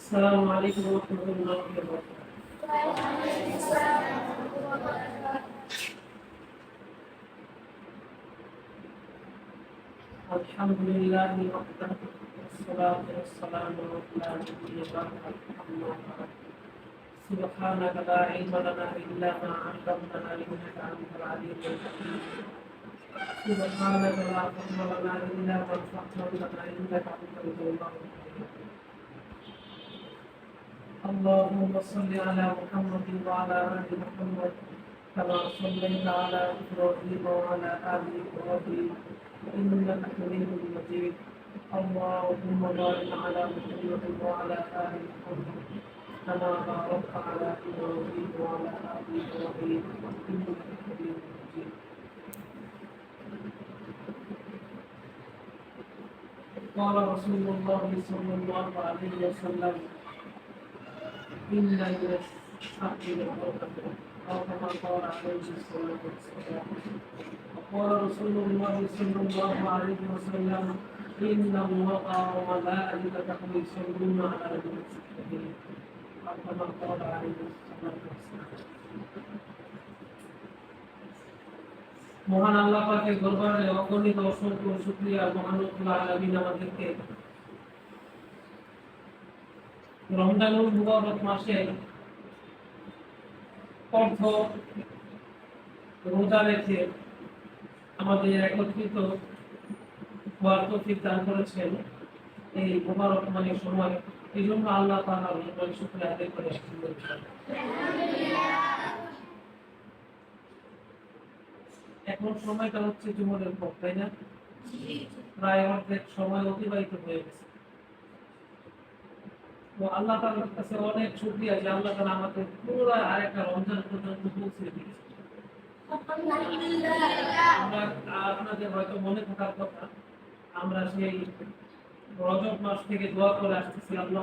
السلام عليكم ورحمة الله وبركاته الحمد لله وحده والصلاة والسلام على نبينا محمد أما بعد. سبحانك لا علم لنا إلا ما علمتنا إنك أنت العليم الحكيم سبحانك لا فضل لنا إلا ما فضلتنا إنك أنت الجبار الحكيم اللهم صل على محمد وعلى آل محمد كما صليت على إبراهيم وعلى آل إبراهيم إنك حميد مجيد. اللهم بارك على محمد وعلى آل محمد كما باركت على إبراهيم وعلى آل إبراهيم إنك حميد مجيد. قال رسول الله صلى الله عليه وسلم إن من الحق لفرقة أو كما قال عليه الصلاة والسلام وقال رسول الله صلى الله عليه وسلم إن الله وملائكته يصلون على المسلمين أو كما قال عليه الصلاة والسلام মহান আল্লাহ পাকের দরবারে অগণিত অসংখ্য শুকরিয়া মহানুল্লাহ আলামিন আমাদেরকে রমজানুল মুবারক মাসে অর্থ রোজা রেখে আমাদের একত্রিত হওয়ার তৌফিক দান করেছেন এই মুবারক মানে সময়। এই জন্য আল্লাহ তাআলার দরবারে শুকরিয়া আদায় করে এখন সময়টা হচ্ছে জুমরের পর তাই না? প্রায় অর্ধেক সময় অতিবাহিত হয়ে গেছে। তো আল্লাহ তাআলার কাছে অনেক শুকরিয়া যে আল্লাহ তাআলা আমাদের পুরো আরেকটা রমজান পর্যন্ত পৌঁছে দিয়েছে। আপনাদের হয়তো মনে থাকার কথা, আমরা সেই রজব মাস থেকে দোয়া করে আসতেছি, আল্লাহ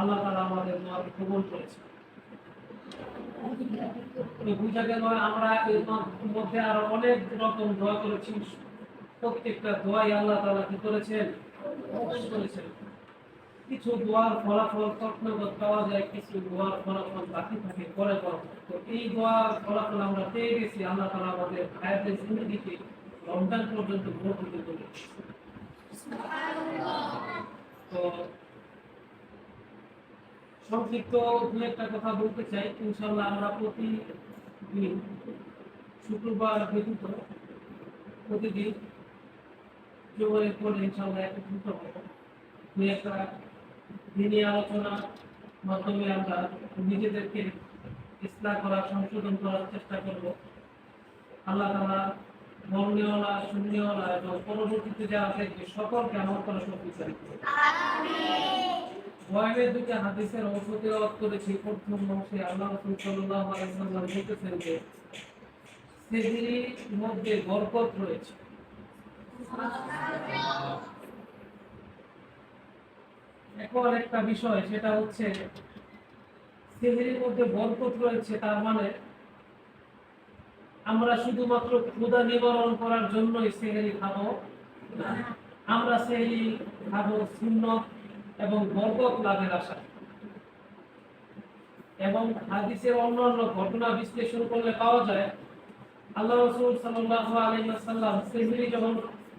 আল্লাহ তাআলা আমাদের দোয়াকে কবুল করেছে। বুঝা গেল আমরা এর মধ্যে আরও অনেক রকম দোয়া করেছি প্রত্যেকটা দোয়াই আল্লাহ তাআলা কি করেছেন? কিছু দোয়ার ফলাফল তৎনগত পাওয়া যায়, কিছু দোয়ার ফলাফল বাকি থাকে পরে যায়। তো এই দোয়ার ফলাফল আমরা পেয়ে গেছি, আল্লাহ তাআলা আমাদের হায়াতের জিন্দগিতে রমজান পর্যন্ত ভোট দিতে তো সংক্ষিপ্ত দু একটা কথা বলতে চাই ইনশাল্লাহ আমরা প্রতিদিন শুক্রবার ব্যতীত প্রতিদিন জোরের পরে একত্রিত হব। দু একটা দিনী আলোচনার মাধ্যমে আমরা নিজেদেরকে ইসলাম করার সংশোধন করার চেষ্টা করব। আল্লাহ তাআলা মরণীয়লা শূন্যওয়ালা এবং পরবর্তীতে যারা থাকবে সকলকে আমল করা শক্তিশালী করবে বয়ানের দুটা হাদিসের অংশ তেলাওয়াত করেছি প্রথম অংশে আল্লাহ রাসূল সাল্লাল্লাহু আলাইহি ওয়াসাল্লাম বলতেছেন যে সেদিনের মধ্যে বরকত রয়েছে। একটা বিষয়, সেটা হচ্ছে সেহেরির মধ্যে বরকত রয়েছে, তার মানে আমরা শুধুমাত্র ক্ষুধা নিবারণ করার জন্যই সেহেরি আমরা সেহেরি এবং বরকত লাভের আশা এবং হাদিসের অন্যান্য ঘটনা বিশ্লেষণ করলে পাওয়া যায়, আল্লাহ রসুল ওয়াসাল্লাম সেহরি যখন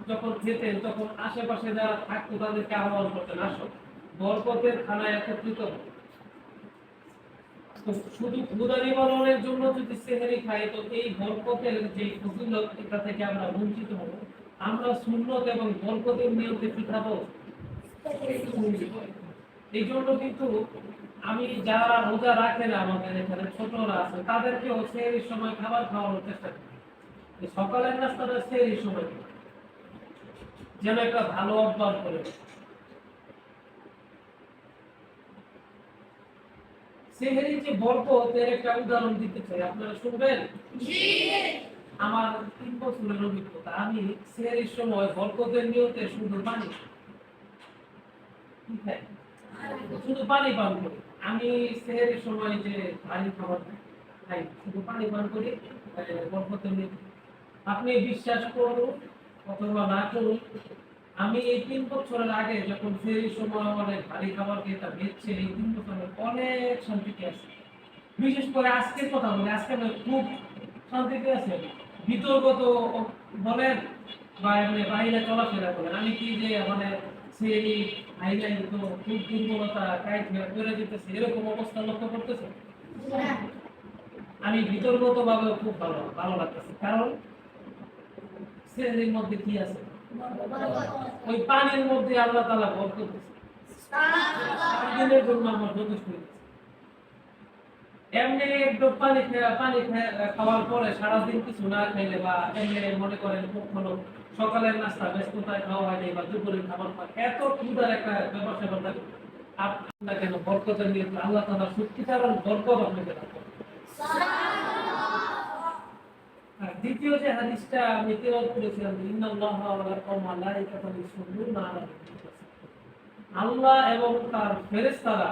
যখন খেতেন তখন আশেপাশে যারা থাকতো, তাদেরকে আহ্বান করতেন, আসো। বরকতের খানায় একত্রিত শুধু ক্ষুধা নিবারণের জন্য যদি সেহরি খাই তো এই বরকতের যে ফজিলত, এটা থেকে আমরা বঞ্চিত হব। আমরা সুন্নত এবং বরকতের নিয়মে খাব এই জন্য কিন্তু আমি যারা রোজা রাখে না আমাদের এখানে, ছোটরা আছে, তাদেরকেও সেই সময় খাবার খাওয়ানোর চেষ্টা করি। সকালের নাস্তাটা সেই সময়। যেন একটা ভালো অভ্যাস করে। সেহেরি যে একটা উদাহরণ দিতে চাই আপনারা শুনবেন? আমার তিন বছরের অভিজ্ঞতা। আমি সেহেরির সময় বরকতের নিয়তে শুধু পানি শুধু পানি পান করি। আমি সেহেরির সময় যে ভারী খাবার খাই শুধু পানি পান করি আহ, বরকতের নিয়তে। আপনি বিশ্বাস করুন অথবা না করুন আমি এই তিন বছরের আগে যখন সেই সময় অনেক ভারী খাবার খেতাম বেচছে এই তিন বছর আমি অনেক শান্তিতে আছি। বিশেষ করে আজকের কথা বলি আজকে আমি খুব শান্তিতে আছি। বিতর্কত বলেন বা এমনি বাইরে চলাফেরা করেন। আমি কি যে মানে সেই হাইলাইন তো খুব দুর্বলতা কাইট করে যেতেছে এরকম অবস্থা লক্ষ্য করতেছে আমি বিতর্কত ভাবে খুব ভালো ভালো লাগতেছে। কারণ শ্রেণির মধ্যে কি আছে? ওই পানির মধ্যে আল্লাহ তালা ভর করতেছে। জন্য আমার যথেষ্ট। এমনি একটু পানি পানি খাওয়ার পরে সারাদিন কিছু না খাইলে বা এমনি মনে করেন কখনো সকালের নাস্তা ব্যস্ততায় খাওয়া হয়নি বা দুপুরের খাবার খাওয়া এত ক্ষুদার একটা ব্যাপার স্যাপার থাকে। আপনার কেন বরকতের নিয়ে আল্লাহ তালা সত্যিকার বরকত আপনাকে। আর দ্বিতীয় যে হাদিসটা আমি তেলাওয়াত করেছিলাম, ইন্নাল্লাহ ওয়া মালাইকাতাহু ইউসাল্লুনা নবী আল্লাহ এবং তার ফেরেশতারা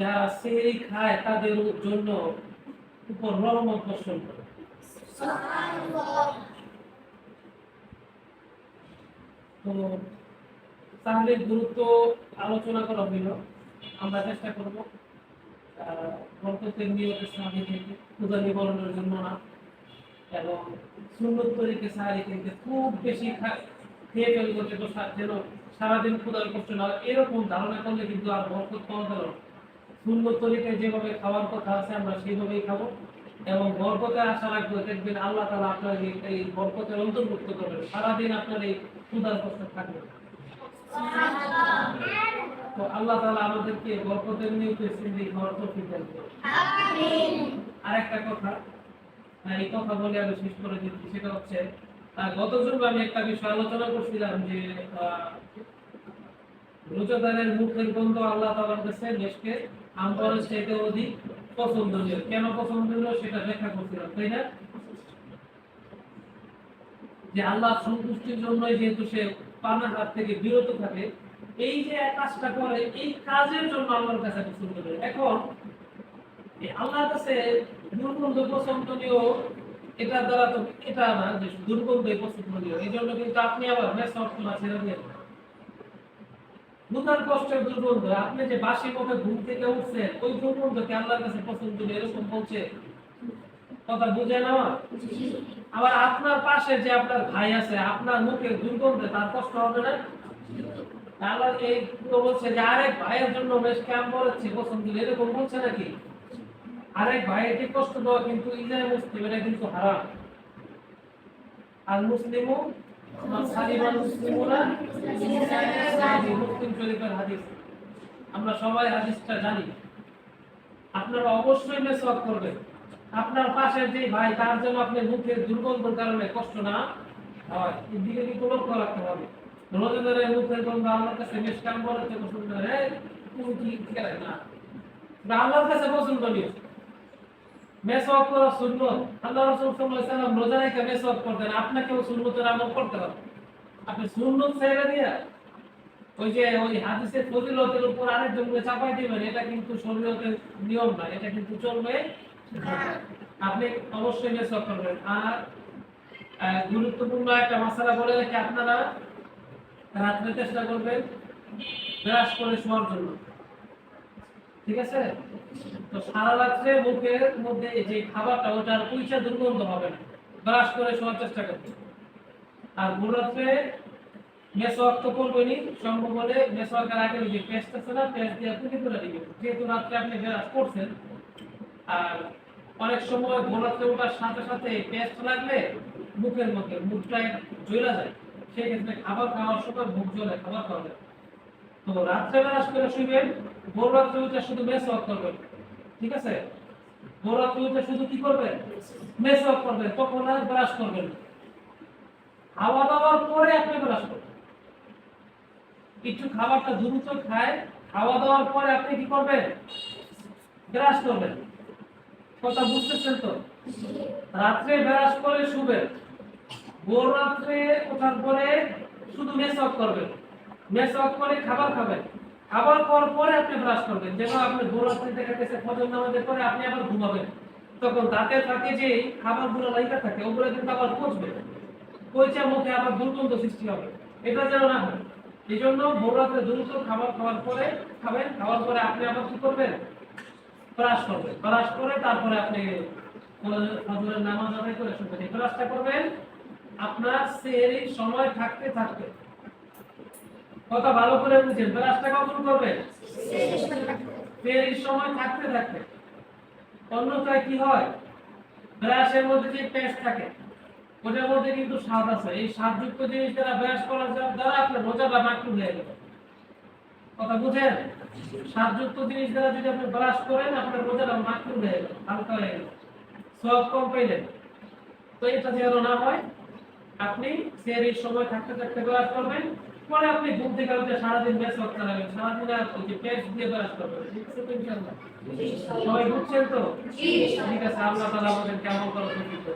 যারা সেই খায়, তাদের জন্য উপর রহমত বর্ষণ করে। তো তাহলে গুরুত্ব আলোচনা করা হইল। আমরা চেষ্টা করব বরকতের নিয়তের সাহায্য থেকে ক্ষুদা নিবারণের জন্য না। এবং সুন্দর তরিকে সাহায্য থেকে খুব বেশি খেয়ে ফেলব সা- যেন সারাদিন ক্ষুদার কষ্ট না এরকম ধারণা করলে কিন্তু আর বরকত পাওয়া গেল না। সুন্দর তরিকায় যেভাবে খাওয়ার কথা আছে আমরা সেইভাবেই খাব। এবং বরকতে আশা রাখব দেখবেন আল্লাহ তালা আপনার এই- বরকতের অন্তর্ভুক্ত করবেন। সারাদিন আপনার এই ক্ষুদার কষ্ট থাকবে তো আল্লাহ তালা আমাদেরকে বরকতের নিয়তে সিন্ধি খাওয়ার দান করুন। আর একটা কথা এই কথা বলে আমি শেষ করে দিচ্ছি সেটা হচ্ছে গত জন্মে আমি একটা বিষয় আলোচনা করছিলাম যে রোজাদারের মুখের গন্ধ আল্লাহ তালার কাছে দেশকে আমপারের চাইতে অধিক পছন্দনীয়। কেন পছন্দনীয় সেটা ব্যাখ্যা করছিলাম, তাই না? যে আল্লাহ সন্তুষ্টির জন্যই যেহেতু সে পানার হাত থেকে বিরত থাকে, এই যে কাজটা করে, এই কাজের জন্য আল্লাহর কাছে পছন্দ এখন আল্লাহর কাছে দুর্গন্ধ পছন্দনীয় এটা দ্বারা তো এটা না, যে দুর্গন্ধই পছন্দনীয় এই জন্য কিন্তু আপনি আবার মেস অর্থ না ছেড়ে দিয়ে। কষ্টের দুর্গন্ধ, আপনি যে বাসি ঘুম থেকে ওই দুর্গন্ধকে আল্লাহর কাছে এরকম বলছে? কথা বুঝে নেওয়া আবার আপনার পাশে যে আপনার ভাই আছে, আপনার মুখে দুর্গন্ধে তার কষ্ট হবে না? আবার এই বলছে যে আরেক ভাইয়ের জন্য বেশ ক্যাম্প করেছে পছন্দ এরকম বলছে নাকি? ভাইয়েরকে কষ্ট দেওয়া কিন্তু মুসলিম, এটা কিন্তু হারাম। আর আমরা সবাই হাদিসটা জানি। আপনারা অবশ্যই মেসওয়াক করবেন। আপনার পাশের যে ভাই, তার জন্য আপনি মুখের দুর্গন্ধের কারণে কষ্ট না হয়, এদিকে কিন্তু লক্ষ্য রাখতে হবে। রোজাদারের মুখের গন্ধ কাছে বেশ কাম বলেছে করে তুমি কি না? আল্লাহর কাছে পছন্দ নিয়ে মেসওয়াক করা সুন্নত। আল্লাহ রাসূল সাল্লাল্লাহু আলাইহি সাল্লাম রোজা রেখে মেসওয়াক করতেন। আপনাকেও সুন্নতের আমল করতে হবে। আপনি সুন্নত ছেড়ে দিয়া ওই যে ওই হাদিসের ফজিলতের উপর আরেকজনকে চাপাই দিবেন, এটা কিন্তু শরীয়তের নিয়ম না, এটা কিন্তু চলবে। আপনি অবশ্যই মেসওয়াক করবেন। আর গুরুত্বপূর্ণ একটা মশলা বলে রেখে আপনারা রাত্রে চেষ্টা করবেন ব্রাশ করে শোয়ার জন্য। ঠিক আছে? তো সারা রাত্রে মুখের মধ্যে যে খাবারটা, ওটার পয়সা দুর্গন্ধ হবে না। ব্রাশ করে শোয়ার চেষ্টা করবেন আর ভোর রাত্রে মেসওয়াক তো করবেনই সম্ভব হলে মেসওয়াকের আগে ওই যে পেস্ট আছে না, পেস্ট দিয়ে আপনি করে দিবেন যেহেতু রাত্রে আপনি ব্রাশ করছেন, আর অনেক সময় ভোর রাত্রে ওঠার সাথে সাথে পেস্ট লাগলে মুখের মধ্যে মুখটা জ্বলা যায়। সেই ক্ষেত্রে খাবার খাওয়ার সময় মুখ জ্বলে, খাবার খাওয়া যায়। তো রাত্রে ব্রাশ করে শুবেন শুধু করবেন ঠিক আছে? শুধু কি করবেন করবেন তখন আর ব্রাশ করবেন। খাওয়া দাওয়ার পরে আপনি ব্রাশ করবেন। কিছু খাবারটা দ্রুত খায়, খাওয়া দাওয়ার পরে আপনি কি করবেন? ব্রাশ করবেন। কথা বুঝতেছেন তো? রাত্রে ব্রাশ করে শুবেন ভোর রাত্রে ওঠার পরে শুধু মেসওয়াক করবেন মেসওয়াক করে খাবার খাবেন খাবার পর পরে আপনি ব্রাশ করবেন। যেন আপনি ভোর রাত্রে দেখা গেছে ফজর নামাজের পরে আপনি আবার ঘুমাবেন তখন দাঁতের ফাঁকে যে খাবারগুলো লাইকা থাকে, ওগুলো কিন্তু আবার পচবে। পচা মুখে আবার দুর্গন্ধ সৃষ্টি হবে। এটা যেন না হয়। এই জন্য ভোররাতে দ্রুত খাবার খাওয়ার পরে খাবেন। খাওয়ার পরে আপনি আবার কি করবেন? ব্রাশ করবেন। ব্রাশ করে তারপরে আপনি ফজরের নামাজ আদায় করে শুনবেন। এই ব্রাশটা করবেন, আপনার সেই সময় থাকতে থাকতে। কথা ভালো করে বুঝেন, ব্রাশটা কখন করবেন সেহরির সময় থাকতে থাকতে। অন্যথায় কি হয়? ব্রাশের মধ্যে যে পেস্ট থাকে, ওটার মধ্যে কিন্তু স্বাদ আছে। এই স্বাদযুক্ত জিনিস দ্বারা ব্রাশ করার দ্বারা আপনার রোজাটা মাকরু হয়ে গেল। কথা বুঝেন? স্বাদযুক্ত জিনিস দ্বারা যদি আপনি ব্রাশ করেন, আপনার রোজাটা মাকরু হয়ে গেল, হালকা হয়ে গেল। সব কম পাইলেন। তো এটা যেন না হয়, আপনি সেরির সময় থাকতে থাকতে ব্রাশ করবেন। পরে আপনি ঘুম উঠে সারাদিন করতে সারা সারাদিন আর ওই প্যাচ দিয়ে ব্যস্ত করবেন সবাই বুঝছেন তো? ঠিক আছে আল্লাহ তালা আমাদের কেমন করে করতে